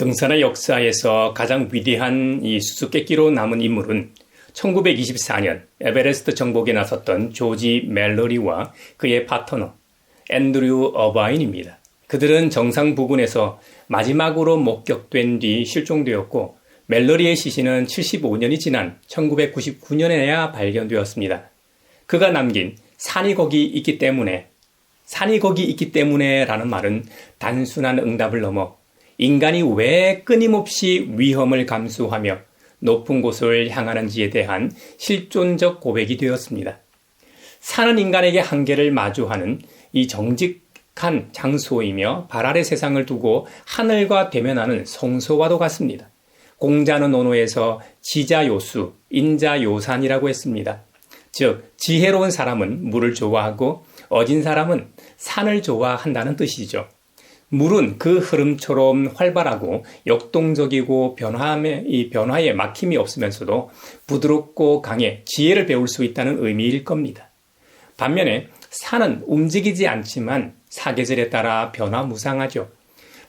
등산의 역사에서 가장 위대한 이 수수께끼로 남은 인물은 1924년 에베레스트 정복에 나섰던 조지 멜러리와 그의 파트너 앤드류 어바인입니다. 그들은 정상 부근에서 마지막으로 목격된 뒤 실종되었고 멜러리의 시신은 75년이 지난 1999년에야 발견되었습니다. 그가 남긴 산이 거기 있기 때문에 산이 거기 있기 때문에 라는 말은 단순한 응답을 넘어 인간이 왜 끊임없이 위험을 감수하며 높은 곳을 향하는지에 대한 실존적 고백이 되었습니다. 사는 인간에게 한계를 마주하는 이 정직한 장소이며 발 아래 세상을 두고 하늘과 대면하는 성소와도 같습니다. 공자는 언어에서 지자요수, 인자요산이라고 했습니다. 즉, 지혜로운 사람은 물을 좋아하고 어진 사람은 산을 좋아한다는 뜻이죠. 물은 그 흐름처럼 활발하고 역동적이고 변화에, 이 변화에 막힘이 없으면서도 부드럽고 강해 지혜를 배울 수 있다는 의미일 겁니다. 반면에 산은 움직이지 않지만 사계절에 따라 변화무상하죠.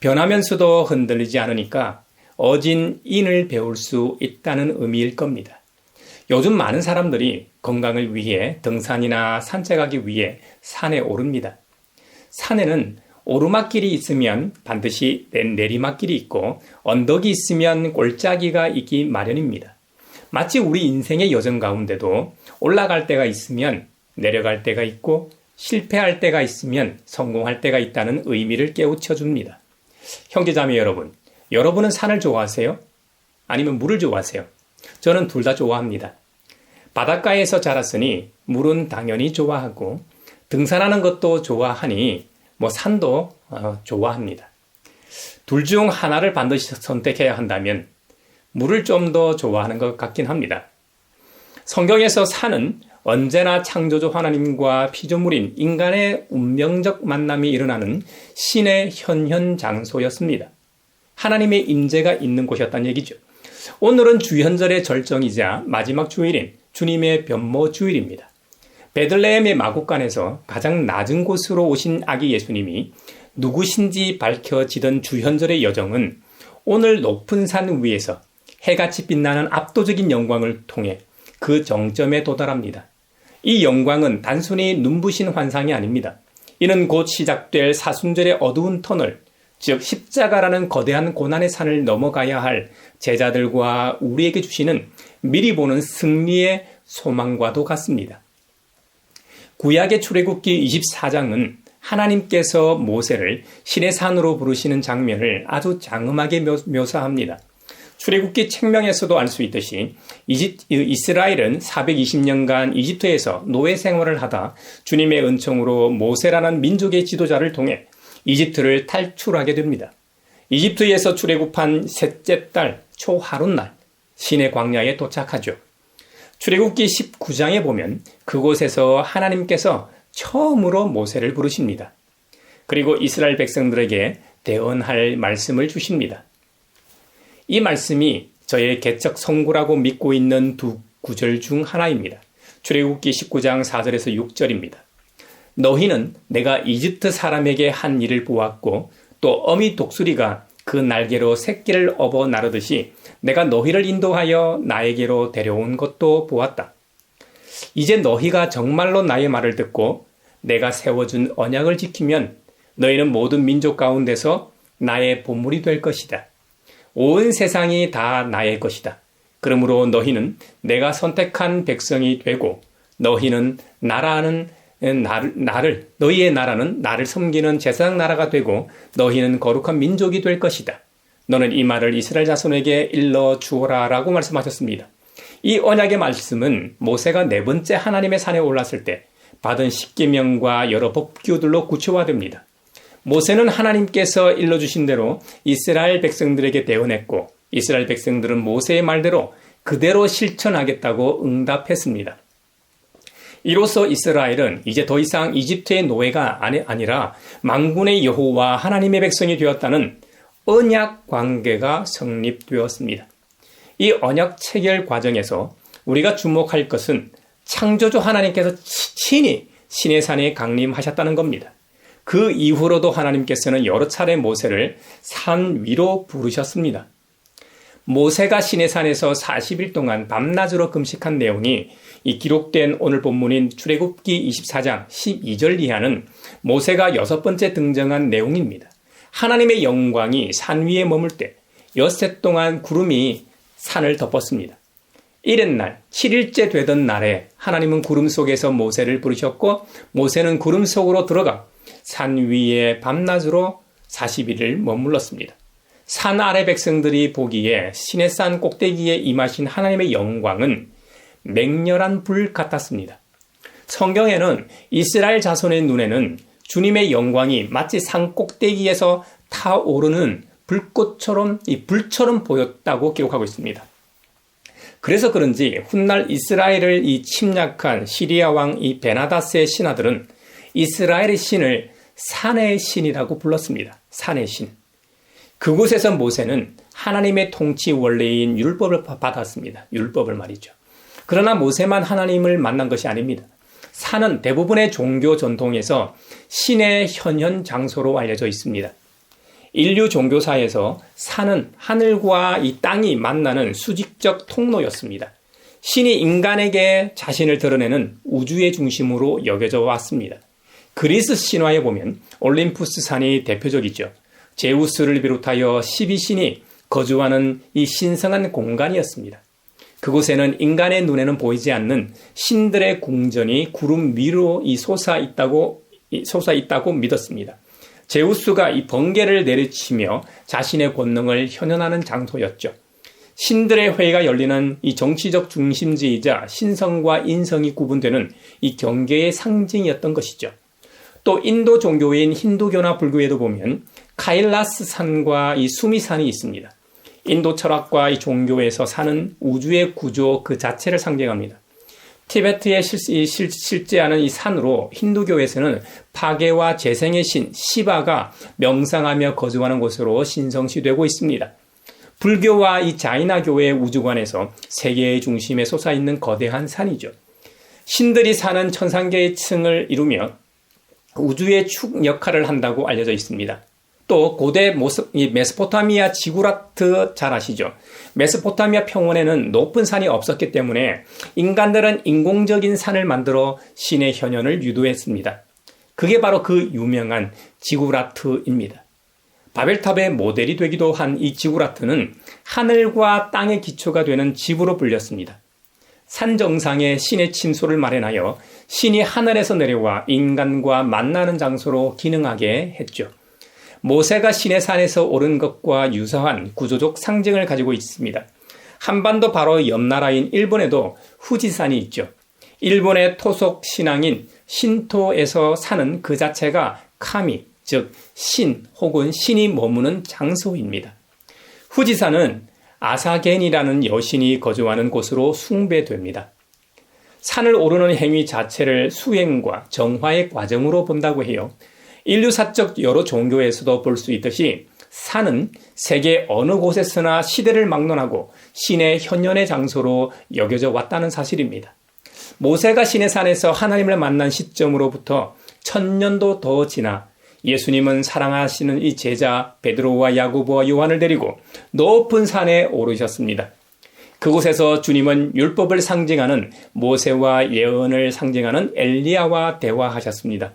변하면서도 흔들리지 않으니까 어진 인을 배울 수 있다는 의미일 겁니다. 요즘 많은 사람들이 건강을 위해 등산이나 산책하기 위해 산에 오릅니다. 산에는 오르막길이 있으면 반드시 내리막길이 있고 언덕이 있으면 골짜기가 있기 마련입니다. 마치 우리 인생의 여정 가운데도 올라갈 때가 있으면 내려갈 때가 있고 실패할 때가 있으면 성공할 때가 있다는 의미를 깨우쳐 줍니다. 형제자매 여러분, 여러분은 산을 좋아하세요? 아니면 물을 좋아하세요? 저는 둘 다 좋아합니다. 바닷가에서 자랐으니 물은 당연히 좋아하고 등산하는 것도 좋아하니 뭐 산도 어, 좋아합니다. 둘 중 하나를 반드시 선택해야 한다면 물을 좀 더 좋아하는 것 같긴 합니다. 성경에서 산은 언제나 창조주 하나님과 피조물인 인간의 운명적 만남이 일어나는 신의 현현 장소였습니다. 하나님의 임재가 있는 곳이었다는 얘기죠. 오늘은 주현절의 절정이자 마지막 주일인 주님의 변모 주일입니다. 베들레헴의 마국간에서 가장 낮은 곳으로 오신 아기 예수님이 누구신지 밝혀지던 주현절의 여정은 오늘 높은 산 위에서 해같이 빛나는 압도적인 영광을 통해 그 정점에 도달합니다. 이 영광은 단순히 눈부신 환상이 아닙니다. 이는 곧 시작될 사순절의 어두운 터널, 즉 십자가라는 거대한 고난의 산을 넘어가야 할 제자들과 우리에게 주시는 미리 보는 승리의 소망과도 같습니다. 구약의 출애굽기 24장은 하나님께서 모세를 신의 산으로 부르시는 장면을 아주 장엄하게 묘사합니다. 출애굽기 책명에서도 알 수 있듯이 이스라엘은 420년간 이집트에서 노예 생활을 하다 주님의 은총으로 모세라는 민족의 지도자를 통해 이집트를 탈출하게 됩니다. 이집트에서 출애굽한 셋째 달 초하룻 날 신의 광야에 도착하죠. 출애굽기 19장에 보면 그곳에서 하나님께서 처음으로 모세를 부르십니다. 그리고 이스라엘 백성들에게 대언할 말씀을 주십니다. 이 말씀이 저의 개척 성구라고 믿고 있는 두 구절 중 하나입니다. 출애굽기 19장 4절에서 6절입니다. 너희는 내가 이집트 사람에게 한 일을 보았고 또 어미 독수리가 그 날개로 새끼를 업어 나르듯이 내가 너희를 인도하여 나에게로 데려온 것도 보았다. 이제 너희가 정말로 나의 말을 듣고 내가 세워준 언약을 지키면 너희는 모든 민족 가운데서 나의 보물이 될 것이다. 온 세상이 다 나의 것이다. 그러므로 너희는 내가 선택한 백성이 되고 너희는 나라는 나를, 나를, 너희의 나라는 나를 섬기는 제사장 나라가 되고 너희는 거룩한 민족이 될 것이다. 너는 이 말을 이스라엘 자손에게 일러 주어라 라고 말씀하셨습니다. 이 언약의 말씀은 모세가 네 번째 하나님의 산에 올랐을 때 받은 십계명과 여러 법규들로 구체화됩니다. 모세는 하나님께서 일러주신 대로 이스라엘 백성들에게 대언했고 이스라엘 백성들은 모세의 말대로 그대로 실천하겠다고 응답했습니다. 이로써 이스라엘은 이제 더 이상 이집트의 노예가 아니라 망군의 여호와 하나님의 백성이 되었다는 언약 관계가 성립되었습니다. 이 언약 체결 과정에서 우리가 주목할 것은 창조주 하나님께서 친히 신의 산에 강림하셨다는 겁니다. 그 이후로도 하나님께서는 여러 차례 모세를 산 위로 부르셨습니다. 모세가 시내산에서 40일 동안 밤낮으로 금식한 내용이 이 기록된 오늘 본문인 출애굽기 24장 12절 이하는 모세가 여섯 번째 등장한 내용입니다. 하나님의 영광이 산 위에 머물 때 엿새 동안 구름이 산을 덮었습니다. 이랬날 7일째 되던 날에 하나님은 구름 속에서 모세를 부르셨고 모세는 구름 속으로 들어가 산 위에 밤낮으로 40일을 머물렀습니다. 산 아래 백성들이 보기에 시내산 꼭대기에 임하신 하나님의 영광은 맹렬한 불 같았습니다. 성경에는 이스라엘 자손의 눈에는 주님의 영광이 마치 산 꼭대기에서 타오르는 불꽃처럼 이 불처럼 보였다고 기록하고 있습니다. 그래서 그런지 훗날 이스라엘을 이 침략한 시리아 왕 이 베나다스의 신하들은 이스라엘의 신을 산의 신이라고 불렀습니다. 산의 신. 그곳에서 모세는 하나님의 통치 원래인 율법을 받았습니다. 율법을 말이죠. 그러나 모세만 하나님을 만난 것이 아닙니다. 산은 대부분의 종교 전통에서 신의 현현 장소로 알려져 있습니다. 인류 종교사에서 산은 하늘과 이 땅이 만나는 수직적 통로였습니다. 신이 인간에게 자신을 드러내는 우주의 중심으로 여겨져 왔습니다. 그리스 신화에 보면 올림푸스 산이 대표적이죠. 제우스를 비롯하여 12신이 거주하는 이 신성한 공간이었습니다. 그곳에는 인간의 눈에는 보이지 않는 신들의 궁전이 구름 위로 이 솟아 있다고 솟아 있다고 믿었습니다. 제우스가 이 번개를 내리치며 자신의 권능을 현현하는 장소였죠. 신들의 회의가 열리는 이 정치적 중심지이자 신성과 인성이 구분되는 이 경계의 상징이었던 것이죠. 또 인도 종교인 힌두교나 불교에도 보면 카일라스 산과 이 수미산이 있습니다. 인도 철학과 이 종교에서 사는 우주의 구조 그 자체를 상징합니다. 티베트에 실, 실, 실제하는 이 산으로 힌두교에서는 파괴와 재생의 신 시바가 명상하며 거주하는 곳으로 신성시되고 있습니다. 불교와 이 자이나교의 우주관에서 세계의 중심에 솟아있는 거대한 산이죠. 신들이 사는 천상계의 층을 이루며 우주의 축 역할을 한다고 알려져 있습니다. 또 고대 모스, 메소포타미아 지구라트 잘 아시죠? 메소포타미아 평원에는 높은 산이 없었기 때문에 인간들은 인공적인 산을 만들어 신의 현현을 유도했습니다. 그게 바로 그 유명한 지구라트입니다. 바벨탑의 모델이 되기도 한 이 지구라트는 하늘과 땅의 기초가 되는 집으로 불렸습니다. 산 정상에 신의 침소를 마련하여 신이 하늘에서 내려와 인간과 만나는 장소로 기능하게 했죠. 모세가 신의 산에서 오른 것과 유사한 구조적 상징을 가지고 있습니다. 한반도 바로 옆 나라인 일본에도 후지산이 있죠. 일본의 토속 신앙인 신토에서 사는 그 자체가 카미, 즉 신 혹은 신이 머무는 장소입니다. 후지산은 아사겐이라는 여신이 거주하는 곳으로 숭배됩니다. 산을 오르는 행위 자체를 수행과 정화의 과정으로 본다고 해요. 인류사적 여러 종교에서도 볼 수 있듯이 산은 세계 어느 곳에서나 시대를 막론하고 신의 현현의 장소로 여겨져 왔다는 사실입니다. 모세가 신의 산에서 하나님을 만난 시점으로부터 천년도 더 지나 예수님은 사랑하시는 이 제자 베드로와 야고보와 요한을 데리고 높은 산에 오르셨습니다. 그곳에서 주님은 율법을 상징하는 모세와 예언을 상징하는 엘리야와 대화하셨습니다.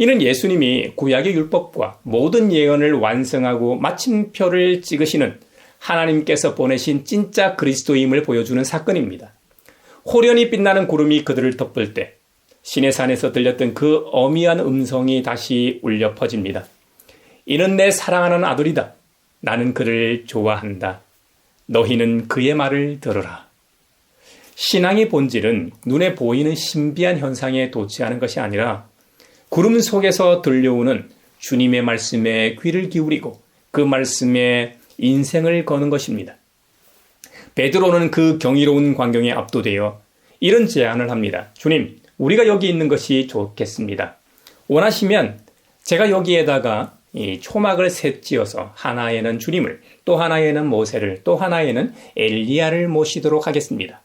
이는 예수님이 구약의 율법과 모든 예언을 완성하고 마침표를 찍으시는 하나님께서 보내신 진짜 그리스도임을 보여주는 사건입니다. 호련히 빛나는 구름이 그들을 덮을 때 신의 산에서 들렸던 그 어미한 음성이 다시 울려 퍼집니다. 이는 내 사랑하는 아들이다. 나는 그를 좋아한다. 너희는 그의 말을 들으라. 신앙의 본질은 눈에 보이는 신비한 현상에 도취하는 것이 아니라 구름 속에서 들려오는 주님의 말씀에 귀를 기울이고 그 말씀에 인생을 거는 것입니다. 베드로는 그 경이로운 광경에 압도되어 이런 제안을 합니다. 주님, 우리가 여기 있는 것이 좋겠습니다. 원하시면 제가 여기에다가 이 초막을 셋 지어서 하나에는 주님을 또 하나에는 모세를 또 하나에는 엘리야를 모시도록 하겠습니다.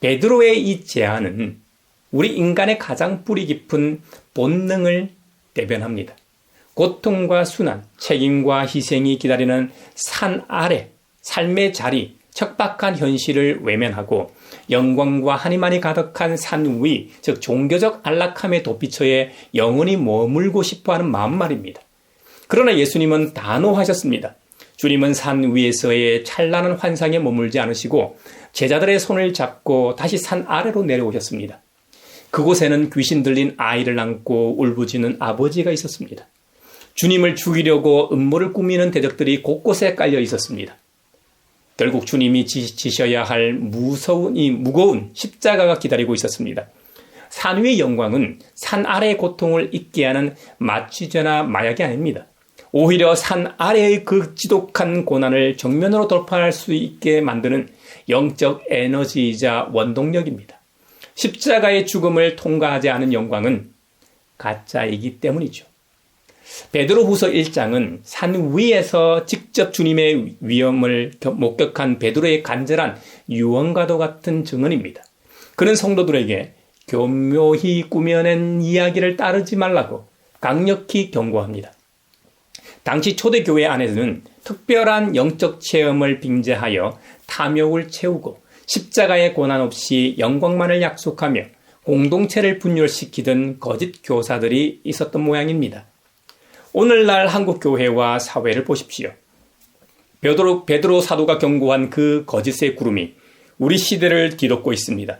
베드로의 이 제안은 우리 인간의 가장 뿌리 깊은 본능을 대변합니다. 고통과 순환, 책임과 희생이 기다리는 산 아래, 삶의 자리, 척박한 현실을 외면하고 영광과 한이만이 가득한 산 위, 즉 종교적 안락함의 도피처에 영원히 머물고 싶어하는 마음 말입니다. 그러나 예수님은 단호하셨습니다. 주님은 산 위에서의 찬란한 환상에 머물지 않으시고 제자들의 손을 잡고 다시 산 아래로 내려오셨습니다. 그곳에는 귀신 들린 아이를 안고 울부짖는 아버지가 있었습니다. 주님을 죽이려고 음모를 꾸미는 대적들이 곳곳에 깔려 있었습니다. 결국 주님이 지셔야 할 무서운 이 무거운 십자가가 기다리고 있었습니다. 산 위의 영광은 산 아래의 고통을 잊게 하는 마취제나 마약이 아닙니다. 오히려 산 아래의 그 지독한 고난을 정면으로 돌파할 수 있게 만드는 영적 에너지이자 원동력입니다. 십자가의 죽음을 통과하지 않은 영광은 가짜이기 때문이죠. 베드로후서 1장은 산 위에서 직접 주님의 위험을 목격한 베드로의 간절한 유언과도 같은 증언입니다. 그는 성도들에게 교묘히 꾸며낸 이야기를 따르지 말라고 강력히 경고합니다. 당시 초대교회 안에서는 특별한 영적 체험을 빙자하여 탐욕을 채우고 십자가의 고난 없이 영광만을 약속하며 공동체를 분열시키던 거짓 교사들이 있었던 모양입니다. 오늘날 한국 교회와 사회를 보십시오. 베드로, 베드로 사도가 경고한 그 거짓의 구름이 우리 시대를 뒤덮고 있습니다.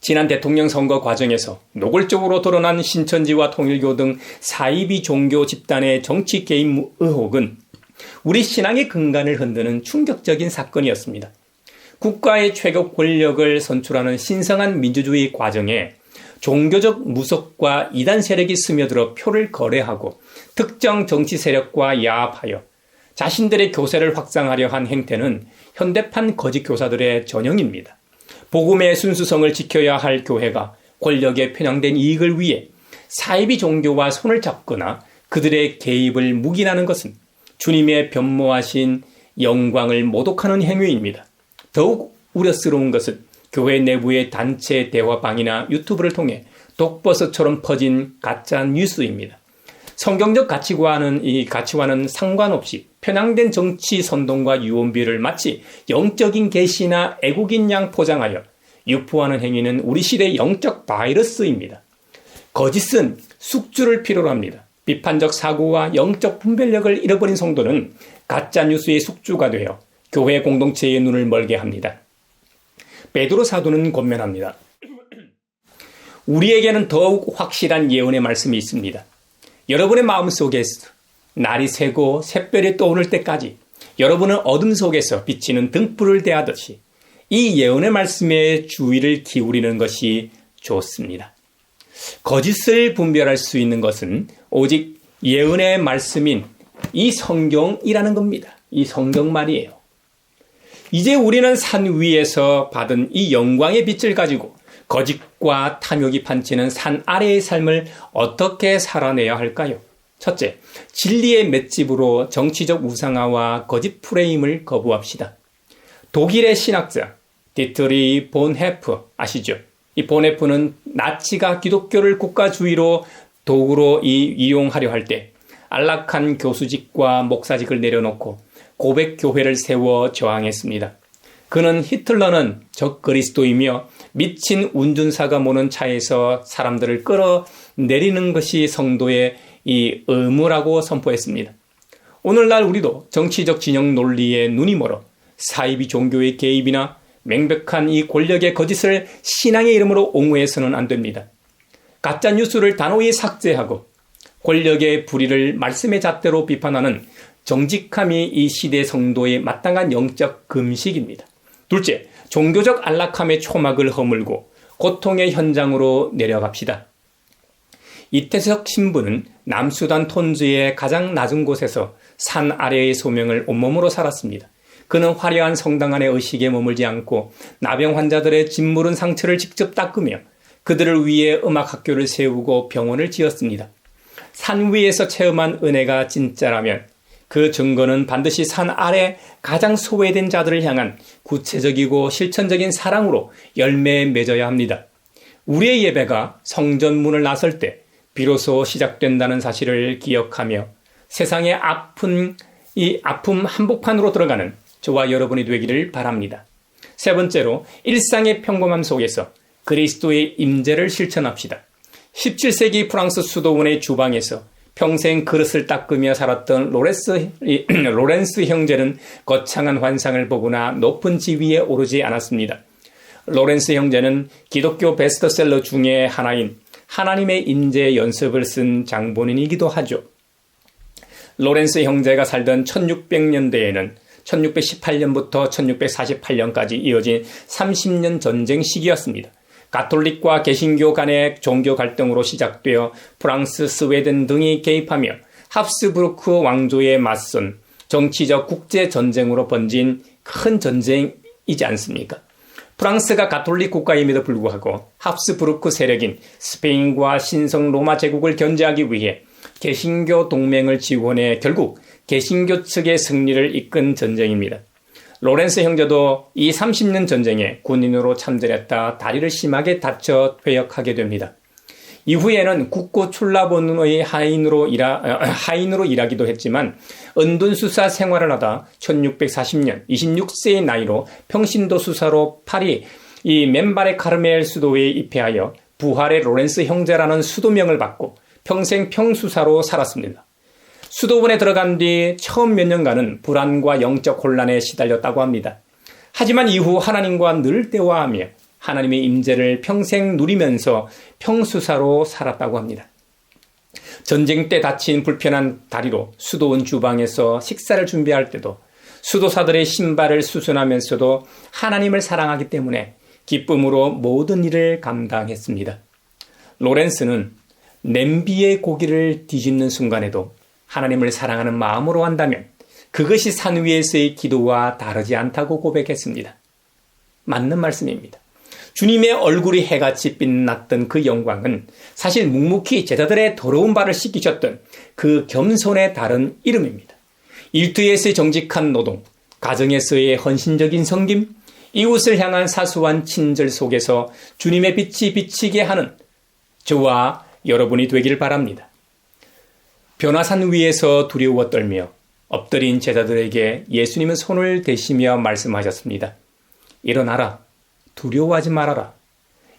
지난 대통령 선거 과정에서 노골적으로 드러난 신천지와 통일교 등 사이비 종교 집단의 정치 개입 의혹은 우리 신앙의 근간을 흔드는 충격적인 사건이었습니다. 국가의 최고 권력을 선출하는 신성한 민주주의 과정에 종교적 무속과 이단 세력이 스며들어 표를 거래하고 특정 정치 세력과 야합하여 자신들의 교세를 확장하려 한 행태는 현대판 거짓 교사들의 전형입니다. 복음의 순수성을 지켜야 할 교회가 권력에 편향된 이익을 위해 사이비 종교와 손을 잡거나 그들의 개입을 묵인하는 것은 주님의 변모하신 영광을 모독하는 행위입니다. 더욱 우려스러운 것은 교회 내부의 단체 대화방이나 유튜브를 통해 독버섯처럼 퍼진 가짜 뉴스입니다. 성경적 가치관은 이 가치와는 상관없이 편향된 정치 선동과 유언비를 마치 영적인 계시나 애국인 양 포장하여 유포하는 행위는 우리 시대의 영적 바이러스입니다. 거짓은 숙주를 필요로 합니다. 비판적 사고와 영적 분별력을 잃어버린 성도는 가짜 뉴스의 숙주가 되어 교회 공동체의 눈을 멀게 합니다. 베드로 사도는 권면합니다. 우리에게는 더욱 확실한 예언의 말씀이 있습니다. 여러분의 마음 속에서 날이 새고 새별이 떠오를 때까지 여러분은 어둠 속에서 비치는 등불을 대하듯이 이 예언의 말씀에 주의를 기울이는 것이 좋습니다. 거짓을 분별할 수 있는 것은 오직 예언의 말씀인 이 성경이라는 겁니다. 이 성경 말이에요. 이제 우리는 산 위에서 받은 이 영광의 빛을 가지고 거짓과 탐욕이 판치는 산 아래의 삶을 어떻게 살아내야 할까요? 첫째, 진리의 맷집으로 정치적 우상화와 거짓 프레임을 거부합시다. 독일의 신학자 디트리 본헤프 아시죠? 이 본헤프는 나치가 기독교를 국가주의로 도구로 이용하려 할 때 안락한 교수직과 목사직을 내려놓고 고백 교회를 세워 저항했습니다. 그는 히틀러는 적 그리스도이며 미친 운전사가 모는 차에서 사람들을 끌어내리는 것이 성도의 이 의무라고 선포했습니다. 오늘날 우리도 정치적 진영 논리에 눈이 멀어 사이비 종교의 개입이나 명백한 이 권력의 거짓을 신앙의 이름으로 옹호해서는 안 됩니다. 가짜 뉴스를 단호히 삭제하고 권력의 불의를 말씀의 잣대로 비판하는 정직함이 이 시대 성도의 마땅한 영적 금식입니다. 둘째, 종교적 안락함의 초막을 허물고 고통의 현장으로 내려갑시다. 이태석 신부는 남수단 톤즈의 가장 낮은 곳에서 산 아래의 소명을 온몸으로 살았습니다. 그는 화려한 성당 안의 의식에 머물지 않고 나병 환자들의 짓무른 상처를 직접 닦으며 그들을 위해 음악 학교를 세우고 병원을 지었습니다. 산 위에서 체험한 은혜가 진짜라면 그 증거는 반드시 산 아래 가장 소외된 자들을 향한 구체적이고 실천적인 사랑으로 열매에 맺어야 합니다. 우리의 예배가 성전문을 나설 때 비로소 시작된다는 사실을 기억하며 세상의 아픈 이 아픔 한복판으로 들어가는 저와 여러분이 되기를 바랍니다. 세 번째로 일상의 평범함 속에서 그리스도의 임재를 실천합시다. 17세기 프랑스 수도원의 주방에서 평생 그릇을 닦으며 살았던 로레스, 로렌스 형제는 거창한 환상을 보거나 높은 지위에 오르지 않았습니다. 로렌스 형제는 기독교 베스트셀러 중의 하나인 하나님의 인재 연습을 쓴 장본인이기도 하죠. 로렌스 형제가 살던 1600년대에는 1618년부터 1648년까지 이어진 30년 전쟁 시기였습니다. 가톨릭과 개신교 간의 종교 갈등으로 시작되어 프랑스, 스웨덴 등이 개입하며 합스부르크 왕조에 맞선 정치적 국제 전쟁으로 번진 큰 전쟁이지 않습니까? 프랑스가 가톨릭 국가임에도 불구하고 합스부르크 세력인 스페인과 신성 로마 제국을 견제하기 위해 개신교 동맹을 지원해 결국 개신교 측의 승리를 이끈 전쟁입니다. 로렌스 형제도 이 30년 전쟁에 군인으로 참전했다 다리를 심하게 다쳐 퇴역하게 됩니다. 이후에는 국고 출납원의 하인으로 일하, 하인으로 일하기도 했지만 은둔 수사 생활을 하다 1640년 26세의 나이로 평신도 수사로 파리 이 맨바레 카르멜 수도에 입회하여 부활의 로렌스 형제라는 수도명을 받고 평생 평수사로 살았습니다. 수도원에 들어간 뒤 처음 몇 년간은 불안과 영적 혼란에 시달렸다고 합니다. 하지만 이후 하나님과 늘 대화하며 하나님의 임재를 평생 누리면서 평수사로 살았다고 합니다. 전쟁 때 다친 불편한 다리로 수도원 주방에서 식사를 준비할 때도 수도사들의 신발을 수순하면서도 하나님을 사랑하기 때문에 기쁨으로 모든 일을 감당했습니다. 로렌스는 냄비의 고기를 뒤집는 순간에도 하나님을 사랑하는 마음으로 한다면 그것이 산 위에서의 기도와 다르지 않다고 고백했습니다. 맞는 말씀입니다. 주님의 얼굴이 해같이 빛났던 그 영광은 사실 묵묵히 제자들의 더러운 발을 씻기셨던 그 겸손의 다른 이름입니다. 일터에서의 정직한 노동, 가정에서의 헌신적인 성김, 이웃을 향한 사소한 친절 속에서 주님의 빛이 비치게 하는 저와 여러분이 되길 바랍니다. 변화산 위에서 두려워 떨며 엎드린 제자들에게 예수님은 손을 대시며 말씀하셨습니다. 일어나라. 두려워하지 말아라.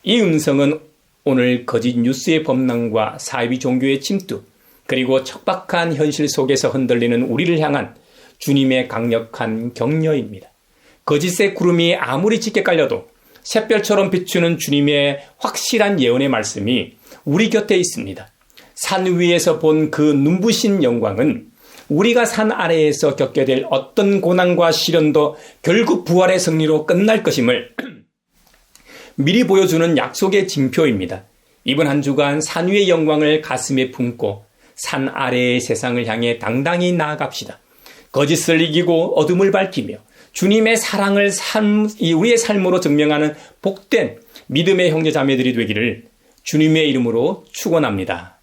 이 음성은 오늘 거짓 뉴스의 범람과 사이비 종교의 침투, 그리고 척박한 현실 속에서 흔들리는 우리를 향한 주님의 강력한 격려입니다. 거짓의 구름이 아무리 짙게 깔려도 샛별처럼 비추는 주님의 확실한 예언의 말씀이 우리 곁에 있습니다. 산 위에서 본 그 눈부신 영광은 우리가 산 아래에서 겪게 될 어떤 고난과 시련도 결국 부활의 승리로 끝날 것임을 미리 보여주는 약속의 징표입니다. 이번 한 주간 산 위의 영광을 가슴에 품고 산 아래의 세상을 향해 당당히 나아갑시다. 거짓을 이기고 어둠을 밝히며 주님의 사랑을 삶, 우리의 삶으로 증명하는 복된 믿음의 형제 자매들이 되기를 주님의 이름으로 축원합니다.